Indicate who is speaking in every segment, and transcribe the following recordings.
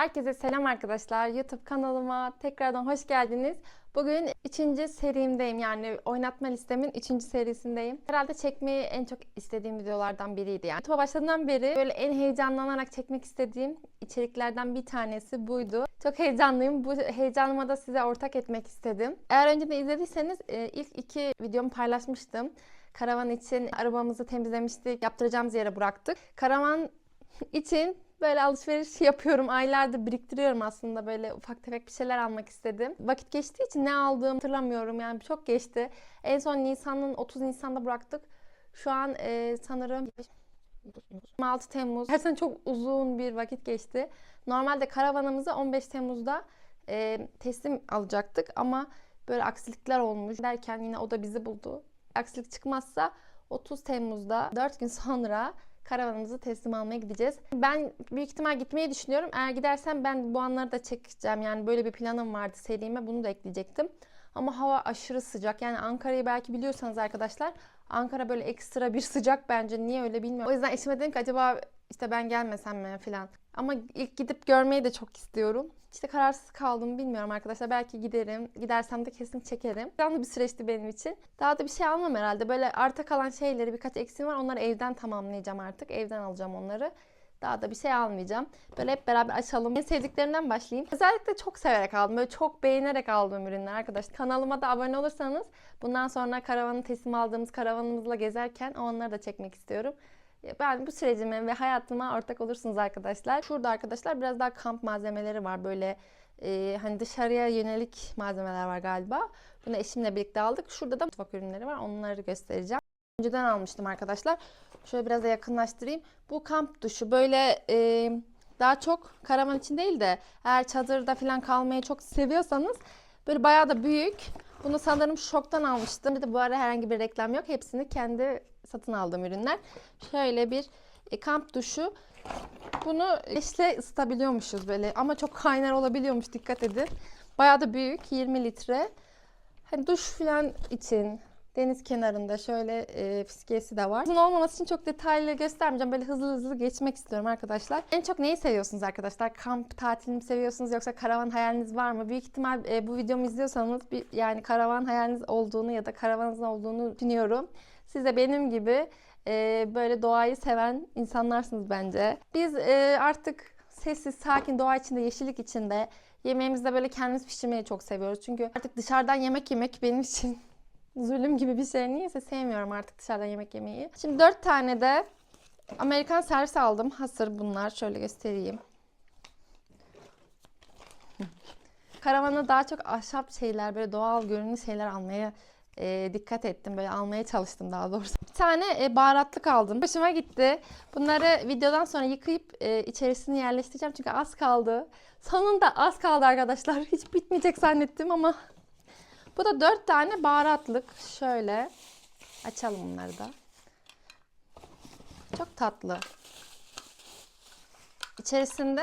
Speaker 1: Herkese selam arkadaşlar. YouTube kanalıma tekrardan hoş geldiniz. Bugün 3. serimdeyim yani oynatma listemin 3. serisindeyim. Herhalde çekmeyi en çok istediğim videolardan biriydi yani. YouTube'a başladığımdan beri böyle en heyecanlanarak çekmek istediğim içeriklerden bir tanesi buydu. Çok heyecanlıyım. Bu heyecanıma da size ortak etmek istedim. Eğer önceden izlediyseniz e, ilk iki videomu paylaşmıştım. Karavan için arabamızı temizlemiştik. Yaptıracağımız yere bıraktık. Karavan için böyle alışveriş yapıyorum. Aylardır biriktiriyorum aslında böyle ufak tefek bir şeyler almak istedim. Vakit geçtiği için ne aldığımı hatırlamıyorum yani çok geçti. En son Nisan'ın 30 Nisan'da bıraktık. Şu an e, sanırım 26 Temmuz. Gerçekten çok uzun bir vakit geçti. Normalde karavanımızı 15 Temmuz'da e, teslim alacaktık ama böyle aksilikler olmuş derken yine o da bizi buldu. Aksilik çıkmazsa 30 Temmuz'da 4 gün sonra karavanımızı teslim almaya gideceğiz. Ben büyük ihtimal gitmeyi düşünüyorum. Eğer gidersem ben bu anları da çekeceğim. Yani böyle bir planım vardı serime. Bunu da ekleyecektim. Ama hava aşırı sıcak. Yani Ankara'yı belki biliyorsanız arkadaşlar. Ankara böyle ekstra bir sıcak bence. Niye öyle bilmiyorum. O yüzden eşime dedim ki acaba işte ben gelmesem mi falan. Ama ilk gidip görmeyi de çok istiyorum. İşte kararsız kaldım bilmiyorum arkadaşlar. Belki giderim. Gidersem de kesin çekerim. Planlı bir süreçti benim için. Daha da bir şey almam herhalde. Böyle arta kalan şeyleri birkaç eksiğim var. Onları evden tamamlayacağım artık. Evden alacağım onları. Daha da bir şey almayacağım. Böyle hep beraber açalım. En sevdiklerimden başlayayım. Özellikle çok severek aldım. Böyle çok beğenerek aldığım ürünler arkadaşlar. Kanalıma da abone olursanız bundan sonra karavanı teslim aldığımız karavanımızla gezerken onları da çekmek istiyorum. Ben bu sürecime ve hayatıma ortak olursunuz arkadaşlar. Şurada arkadaşlar biraz daha kamp malzemeleri var. Böyle e, hani dışarıya yönelik malzemeler var galiba. Bunu eşimle birlikte aldık. Şurada da mutfak ürünleri var. Onları göstereceğim. Önceden almıştım arkadaşlar. Şöyle biraz da yakınlaştırayım. Bu kamp duşu böyle e, daha çok karavan için değil de eğer çadırda falan kalmayı çok seviyorsanız böyle bayağı da büyük. Bunu sanırım şoktan almıştım. Bir de bu ara herhangi bir reklam yok. Hepsini kendi satın aldığım ürünler. Şöyle bir e, kamp duşu. Bunu eşle ısıtabiliyormuşuz böyle ama çok kaynar olabiliyormuş dikkat edin. Bayağı da büyük 20 litre. Hani duş falan için deniz kenarında şöyle e, fiskiyesi de var. Uzun olmaması için çok detaylı göstermeyeceğim. Böyle hızlı hızlı geçmek istiyorum arkadaşlar. En çok neyi seviyorsunuz arkadaşlar? Kamp tatilini mi seviyorsunuz yoksa karavan hayaliniz var mı? Büyük ihtimal e, bu videomu izliyorsanız bir, yani karavan hayaliniz olduğunu ya da karavanınızın olduğunu düşünüyorum. Siz de benim gibi e, böyle doğayı seven insanlarsınız bence. Biz e, artık sessiz, sakin, doğa içinde, yeşillik içinde yemeğimizde böyle kendimiz pişirmeyi çok seviyoruz. Çünkü artık dışarıdan yemek yemek benim için zulüm gibi bir şey. Niyeyse sevmiyorum artık dışarıdan yemek yemeyi. Şimdi dört tane de Amerikan servis aldım. Hasır bunlar. Şöyle göstereyim. Karavana daha çok ahşap şeyler, böyle doğal görünümlü şeyler almaya e, dikkat ettim. Böyle almaya çalıştım daha doğrusu. Bir tane e, baharatlık aldım. Hoşuma gitti. Bunları videodan sonra yıkayıp e, içerisine yerleştireceğim. Çünkü az kaldı. Sonunda az kaldı arkadaşlar. Hiç bitmeyecek zannettim ama. Bu da 4 tane baharatlık. Şöyle açalım bunları da. Çok tatlı. İçerisinde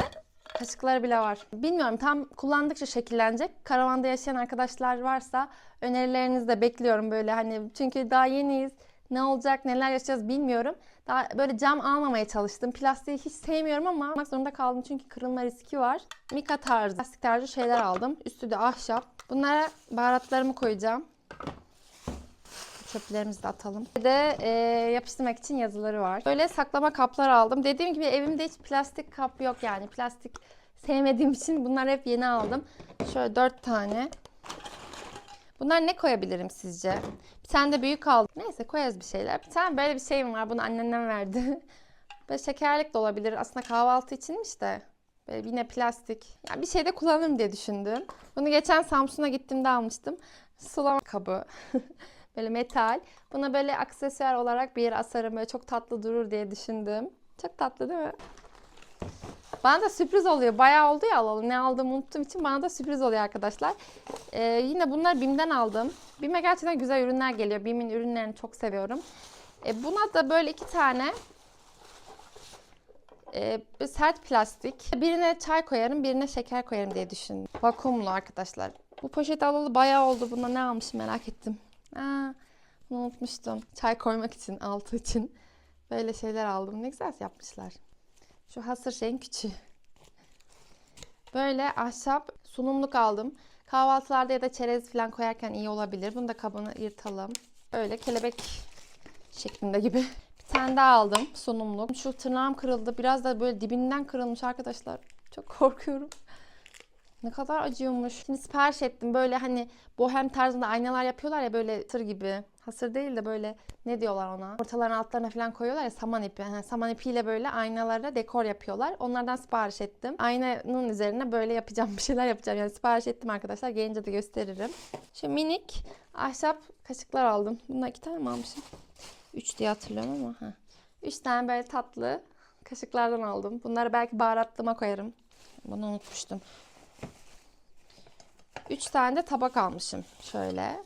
Speaker 1: kaşıkları bile var. Bilmiyorum tam kullandıkça şekillenecek. Karavanda yaşayan arkadaşlar varsa önerilerinizi de bekliyorum böyle hani çünkü daha yeniyiz. Ne olacak, neler yaşayacağız bilmiyorum. Daha böyle cam almamaya çalıştım. Plastiği hiç sevmiyorum ama almak zorunda kaldım çünkü kırılma riski var. Mika tarzı, plastik tarzı şeyler aldım. Üstü de ahşap. Bunlara baharatlarımı koyacağım. Çöplerimizi de atalım. Bir de e, yapıştırmak için yazıları var. Böyle saklama kaplar aldım. Dediğim gibi evimde hiç plastik kap yok yani. Plastik sevmediğim için bunlar hep yeni aldım. Şöyle dört tane. Bunlar ne koyabilirim sizce? Bir tane de büyük aldım. Neyse koyarız bir şeyler. Bir tane böyle bir şeyim var. Bunu annemden verdi. Böyle şekerlik de olabilir. Aslında kahvaltı içinmiş de. Böyle yine plastik. Yani bir şeyde kullanırım diye düşündüm. Bunu geçen Samsun'a gittiğimde almıştım. Sulama kabı. böyle metal. Buna böyle aksesuar olarak bir yere asarım. Böyle çok tatlı durur diye düşündüm. Çok tatlı değil mi? Bana da sürpriz oluyor. Bayağı oldu ya alalı. Ne aldığımı unuttuğum için bana da sürpriz oluyor arkadaşlar. Ee, yine bunları BİM'den aldım. BİM'e gerçekten güzel ürünler geliyor. BİM'in ürünlerini çok seviyorum. Ee, buna da böyle iki tane e, sert plastik. Birine çay koyarım, birine şeker koyarım diye düşündüm. Vakumlu arkadaşlar. Bu poşet alalı bayağı oldu. Buna ne almışım merak ettim. Aa, bunu unutmuştum. Çay koymak için, altı için. Böyle şeyler aldım. Ne güzel yapmışlar. Şu hasır şeyin küçüğü. Böyle ahşap sunumluk aldım. Kahvaltılarda ya da çerez falan koyarken iyi olabilir. Bunu da kabını yırtalım. Böyle kelebek şeklinde gibi. Tane daha aldım sunumluk. Şu tırnağım kırıldı. Biraz da böyle dibinden kırılmış arkadaşlar. Çok korkuyorum. Ne kadar acıyormuş. Şimdi sipariş ettim. Böyle hani bohem tarzında aynalar yapıyorlar ya böyle tır gibi. Hasır değil de böyle ne diyorlar ona? Ortalarına altlarına falan koyuyorlar ya saman ipi. Yani saman ipiyle böyle aynalara dekor yapıyorlar. Onlardan sipariş ettim. Aynanın üzerine böyle yapacağım bir şeyler yapacağım. Yani sipariş ettim arkadaşlar. Gelince de gösteririm. Şu minik ahşap kaşıklar aldım. Bundan iki tane mi almışım? Üç diye hatırlıyorum ama. Ha. Üç tane böyle tatlı kaşıklardan aldım. Bunları belki baharatlığıma koyarım. Bunu unutmuştum. Üç tane de tabak almışım. Şöyle.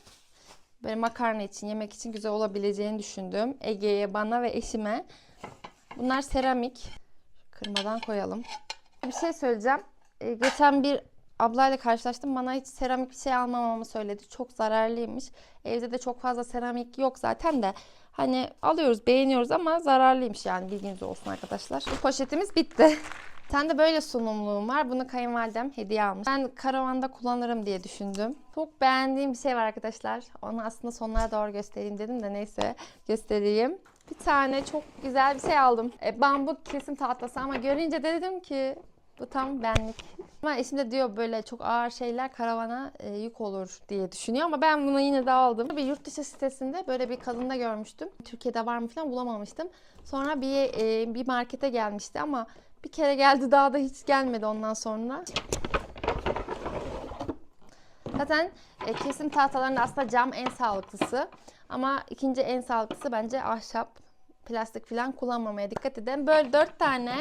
Speaker 1: Böyle makarna için, yemek için güzel olabileceğini düşündüm. Ege'ye, bana ve eşime. Bunlar seramik. Kırmadan koyalım. Bir şey söyleyeceğim. Ee, geçen bir ablayla karşılaştım. Bana hiç seramik bir şey almamamı söyledi. Çok zararlıymış. Evde de çok fazla seramik yok zaten de. Hani alıyoruz, beğeniyoruz ama zararlıymış yani bilginiz olsun arkadaşlar. Bu poşetimiz bitti. Sen de böyle sunumluğum var. Bunu kayınvalidem hediye almış. Ben karavanda kullanırım diye düşündüm. Çok beğendiğim bir şey var arkadaşlar. Onu aslında sonlara doğru göstereyim dedim de neyse göstereyim. Bir tane çok güzel bir şey aldım. E, bambu kesim tahtası ama görünce de dedim ki bu tam benlik. Ama eşim de diyor böyle çok ağır şeyler karavana e, yük olur diye düşünüyor ama ben bunu yine de aldım. Bir yurt dışı sitesinde böyle bir kadında görmüştüm. Türkiye'de var mı falan bulamamıştım. Sonra bir e, bir markete gelmişti ama bir kere geldi daha da hiç gelmedi ondan sonra. Zaten e, kesim tahtalarında aslında cam en sağlıklısı. Ama ikinci en sağlıklısı bence ahşap, plastik falan kullanmamaya dikkat edin. Böyle dört tane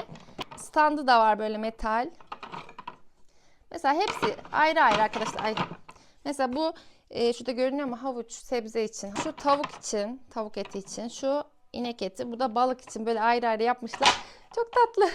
Speaker 1: standı da var böyle metal. Mesela hepsi ayrı ayrı arkadaşlar. Ayrı. Mesela bu e, şurada görünüyor mu havuç sebze için. Şu tavuk için, tavuk eti için. Şu inek eti. Bu da balık için böyle ayrı ayrı yapmışlar. Çok tatlı.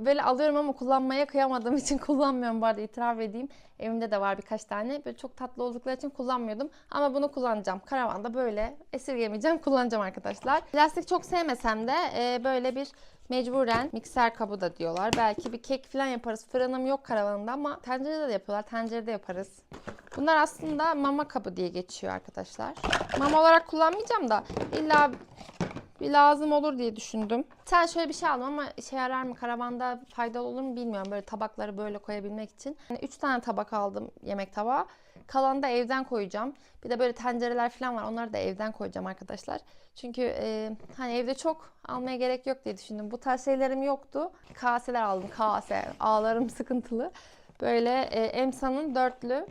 Speaker 1: Böyle alıyorum ama kullanmaya kıyamadığım için kullanmıyorum bu arada itiraf edeyim. Evimde de var birkaç tane. Böyle çok tatlı oldukları için kullanmıyordum. Ama bunu kullanacağım. Karavanda böyle esirgemeyeceğim. Kullanacağım arkadaşlar. Plastik çok sevmesem de e, böyle bir mecburen mikser kabı da diyorlar. Belki bir kek falan yaparız. Fırınım yok karavanımda ama tencerede de yapıyorlar. Tencerede yaparız. Bunlar aslında mama kabı diye geçiyor arkadaşlar. Mama olarak kullanmayacağım da illa bir lazım olur diye düşündüm. Sen şöyle bir şey aldım ama işe yarar mı karavanda faydalı olur mu bilmiyorum. Böyle tabakları böyle koyabilmek için. Yani 3 tane tabak aldım yemek tabağı. Kalanı da evden koyacağım. Bir de böyle tencereler falan var. Onları da evden koyacağım arkadaşlar. Çünkü e, hani evde çok almaya gerek yok diye düşündüm. Bu tarz şeylerim yoktu. Kaseler aldım. Kase. Ağlarım sıkıntılı. Böyle e, Emsa'nın dörtlü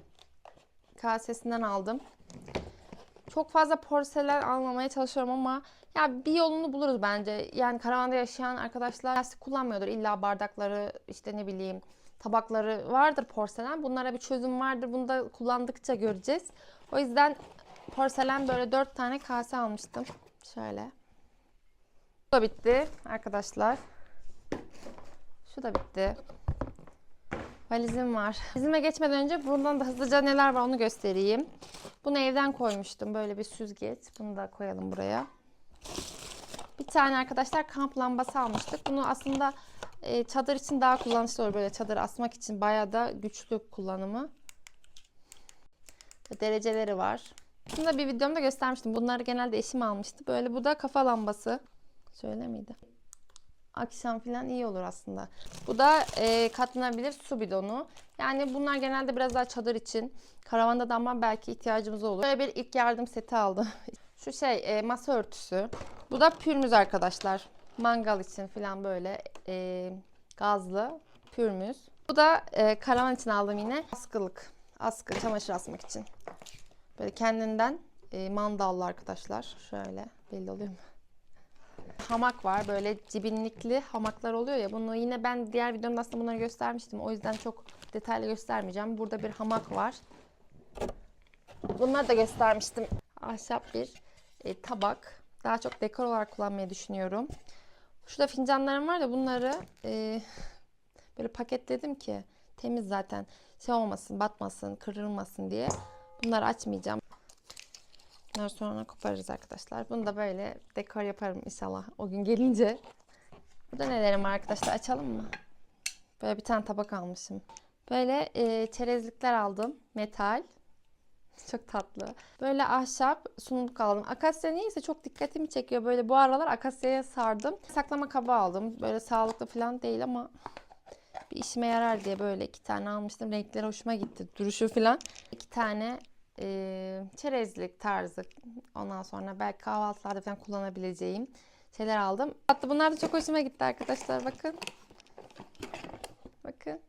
Speaker 1: kasesinden aldım. Çok fazla porselen almamaya çalışıyorum ama ya bir yolunu buluruz bence. Yani karavanda yaşayan arkadaşlar plastik kullanmıyordur. İlla bardakları işte ne bileyim tabakları vardır porselen. Bunlara bir çözüm vardır. Bunu da kullandıkça göreceğiz. O yüzden porselen böyle 4 tane kase almıştım. Şöyle. Bu da bitti arkadaşlar. Şu da bitti. Valizim var. Valizime geçmeden önce bundan da hızlıca neler var onu göstereyim. Bunu evden koymuştum. Böyle bir süzgeç. Bunu da koyalım buraya. Bir tane arkadaşlar kamp lambası almıştık. Bunu aslında e, çadır için daha kullanışlı olur. Böyle çadır asmak için bayağı da güçlü kullanımı. Dereceleri var. Bunu da bir videomda göstermiştim. Bunları genelde eşim almıştı. Böyle bu da kafa lambası. Şöyle miydi? Akşam falan iyi olur aslında. Bu da e, katlanabilir su bidonu. Yani bunlar genelde biraz daha çadır için. Karavanda da ama belki ihtiyacımız olur. Böyle bir ilk yardım seti aldım. Şu şey e, masa örtüsü. Bu da pürmüz arkadaşlar. Mangal için falan böyle e, gazlı pürmüz. Bu da e, karavan için aldığım yine askılık. Askı, çamaşır asmak için. Böyle kendinden e, mandallı arkadaşlar. Şöyle belli oluyor mu? Hamak var. Böyle cibinlikli hamaklar oluyor ya. Bunu yine ben diğer videomda aslında bunları göstermiştim. O yüzden çok detaylı göstermeyeceğim. Burada bir hamak var. Bunları da göstermiştim. Ahşap bir e, tabak. Daha çok dekor olarak kullanmayı düşünüyorum. Şurada fincanlarım var da bunları e, böyle paketledim ki temiz zaten şey olmasın, batmasın, kırılmasın diye. Bunları açmayacağım. Bunları sonra koparırız arkadaşlar. Bunu da böyle dekor yaparım inşallah o gün gelince. Burada nelerim var arkadaşlar açalım mı? Böyle bir tane tabak almışım. Böyle e, çerezlikler aldım. Metal. Çok tatlı. Böyle ahşap sunumluk aldım. Akasya niyeyse çok dikkatimi çekiyor. Böyle bu aralar akasyaya sardım. Saklama kabı aldım. Böyle sağlıklı falan değil ama bir işime yarar diye böyle iki tane almıştım. Renkleri hoşuma gitti. Duruşu falan. İki tane e, çerezlik tarzı. Ondan sonra belki kahvaltılarda falan kullanabileceğim şeyler aldım. Hatta bunlar da çok hoşuma gitti arkadaşlar. Bakın. Bakın.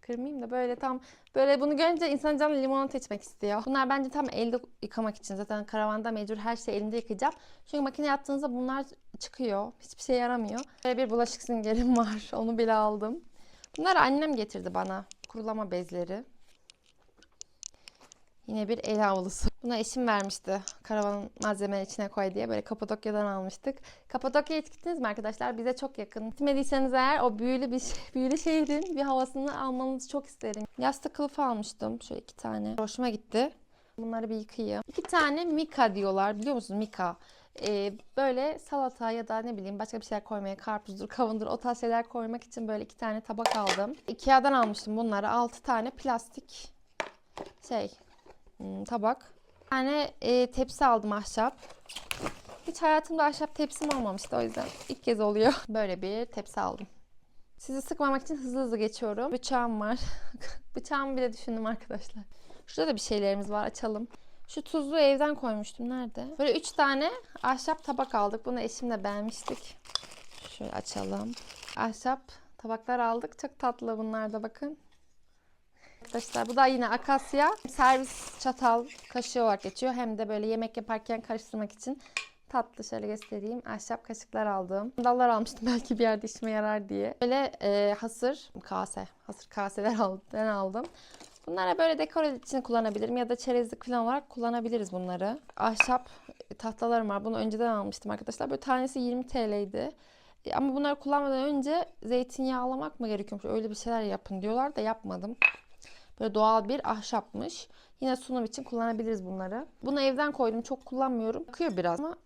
Speaker 1: Kırmayayım da böyle tam böyle bunu görünce insan canı limonata içmek istiyor. Bunlar bence tam elde yıkamak için. Zaten karavanda mecbur her şeyi elinde yıkayacağım. Çünkü makine yaptığınızda bunlar çıkıyor. Hiçbir şey yaramıyor. Böyle bir bulaşık süngerim var. Onu bile aldım. Bunlar annem getirdi bana. Kurulama bezleri. Yine bir el havlusu. Buna eşim vermişti. Karavanın malzemeleri içine koy diye. Böyle Kapadokya'dan almıştık. Kapadokya'ya hiç gittiniz mi arkadaşlar? Bize çok yakın. Gitmediyseniz eğer o büyülü bir şey- büyülü şehrin bir havasını almanızı çok isterim. Yastık kılıfı almıştım. Şöyle iki tane. Hoşuma gitti. Bunları bir yıkayayım. İki tane Mika diyorlar. Biliyor musunuz Mika? Ee, böyle salata ya da ne bileyim başka bir şeyler koymaya karpuzdur, kavundur o tarz şeyler koymak için böyle iki tane tabak aldım. Ikea'dan almıştım bunları. Altı tane plastik şey tabak. Bir tane e, tepsi aldım ahşap. Hiç hayatımda ahşap tepsim olmamıştı o yüzden ilk kez oluyor. Böyle bir tepsi aldım. Sizi sıkmamak için hızlı hızlı geçiyorum. Bıçağım var. Bıçağımı bile düşündüm arkadaşlar. Şurada da bir şeylerimiz var açalım. Şu tuzlu evden koymuştum. Nerede? Böyle üç tane ahşap tabak aldık. Bunu eşimle beğenmiştik. Şöyle açalım. Ahşap tabaklar aldık. Çok tatlı bunlar da bakın. Arkadaşlar bu da yine akasya. Servis çatal kaşığı olarak geçiyor. Hem de böyle yemek yaparken karıştırmak için tatlı şöyle göstereyim. Ahşap kaşıklar aldım. Dallar almıştım belki bir yerde işime yarar diye. Böyle e, hasır kase, hasır kaseler aldım, aldım. Bunlara böyle dekor için kullanabilirim ya da çerezlik falan olarak kullanabiliriz bunları. Ahşap tahtalarım var. Bunu önceden almıştım arkadaşlar. Böyle tanesi 20 TL'ydi. E, Ama bunları kullanmadan önce zeytinyağlamak mı gerekiyormuş? Öyle bir şeyler yapın diyorlar da yapmadım. Böyle doğal bir ahşapmış. Yine sunum için kullanabiliriz bunları. Bunu evden koydum. Çok kullanmıyorum. Akıyor biraz ama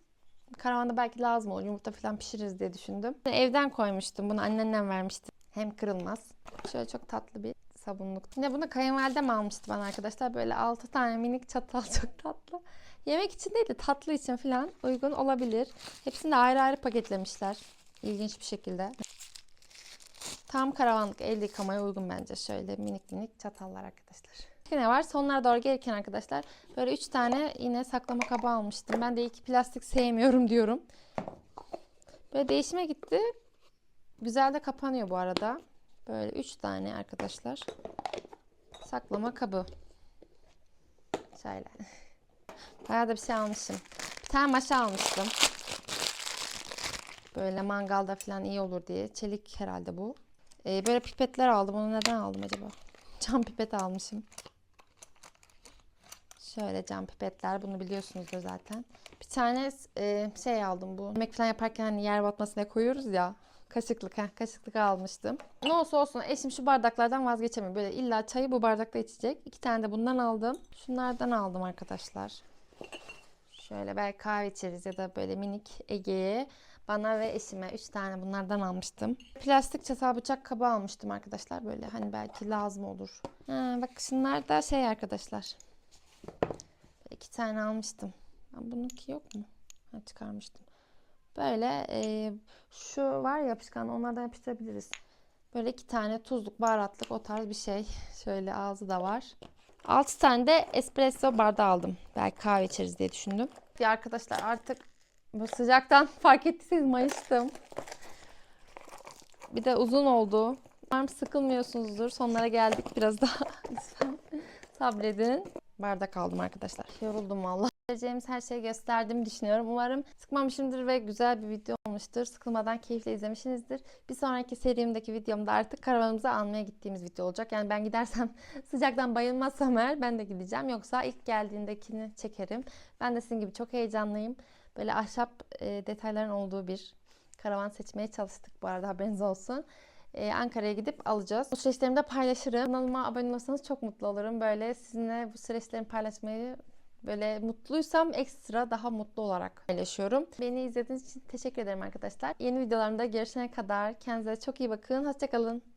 Speaker 1: karavanda belki lazım olur. Yumurta falan pişiririz diye düşündüm. Evden koymuştum. Bunu anneannem vermişti. Hem kırılmaz. Şöyle çok tatlı bir sabunluk. Yine bunu kayınvalidem almıştı bana arkadaşlar. Böyle 6 tane minik çatal çok tatlı. Yemek için değil de tatlı için falan uygun olabilir. Hepsini de ayrı ayrı paketlemişler. İlginç bir şekilde. Tam karavanlık el yıkamaya uygun bence. Şöyle minik minik çatallar arkadaşlar. Yine var. Sonlara doğru gelirken arkadaşlar böyle 3 tane yine saklama kabı almıştım. Ben de iki plastik sevmiyorum diyorum. Böyle değişime gitti. Güzel de kapanıyor bu arada. Böyle 3 tane arkadaşlar. Saklama kabı. Şöyle. Bayağı da bir şey almışım. Bir tane maşa almıştım. Böyle mangalda falan iyi olur diye. Çelik herhalde bu. Ee, böyle pipetler aldım. Onu neden aldım acaba? Cam pipet almışım. Şöyle cam pipetler. Bunu biliyorsunuzdur zaten. Bir tane e, şey aldım bu. Yemek falan yaparken hani yer batmasına koyuyoruz ya. Kaşıklık. Heh, kaşıklık almıştım. Ne olsa olsun eşim şu bardaklardan vazgeçemiyor. Böyle illa çayı bu bardakta içecek. İki tane de bundan aldım. Şunlardan aldım arkadaşlar. Şöyle belki kahve içeriz ya da böyle minik Ege'ye bana ve eşime 3 tane bunlardan almıştım. Plastik çatal bıçak kabı almıştım arkadaşlar. Böyle hani belki lazım olur. Ha, bak şunlar da şey arkadaşlar. İki tane almıştım. Ben bununki yok mu? Ha, çıkarmıştım. Böyle e, şu var ya yapışkan onlardan yapıştırabiliriz. Böyle iki tane tuzluk, baharatlık o tarz bir şey. Şöyle ağzı da var. 6 tane de espresso bardağı aldım. Belki kahve içeriz diye düşündüm. Ya arkadaşlar artık bu sıcaktan fark ettiyseniz mayıştım. Bir de uzun oldu. Umarım sıkılmıyorsunuzdur. Sonlara geldik biraz daha. Lütfen sabredin. Bardak aldım arkadaşlar. Yoruldum valla. Vereceğimiz her şeyi gösterdiğimi düşünüyorum. Umarım sıkmamışımdır ve güzel bir video olmuştur. Sıkılmadan keyifle izlemişsinizdir. Bir sonraki serimdeki videomda artık karavanımızı almaya gittiğimiz video olacak. Yani ben gidersem sıcaktan bayılmazsam eğer ben de gideceğim. Yoksa ilk geldiğindekini çekerim. Ben de sizin gibi çok heyecanlıyım. Böyle ahşap e, detayların olduğu bir karavan seçmeye çalıştık bu arada haberiniz olsun. Ee, Ankara'ya gidip alacağız. Bu süreçlerimi de paylaşırım. Kanalıma abone olursanız çok mutlu olurum. Böyle sizinle bu süreçlerimi paylaşmayı böyle mutluysam ekstra daha mutlu olarak paylaşıyorum. Beni izlediğiniz için teşekkür ederim arkadaşlar. Yeni videolarımda görüşene kadar kendinize çok iyi bakın. Hoşçakalın.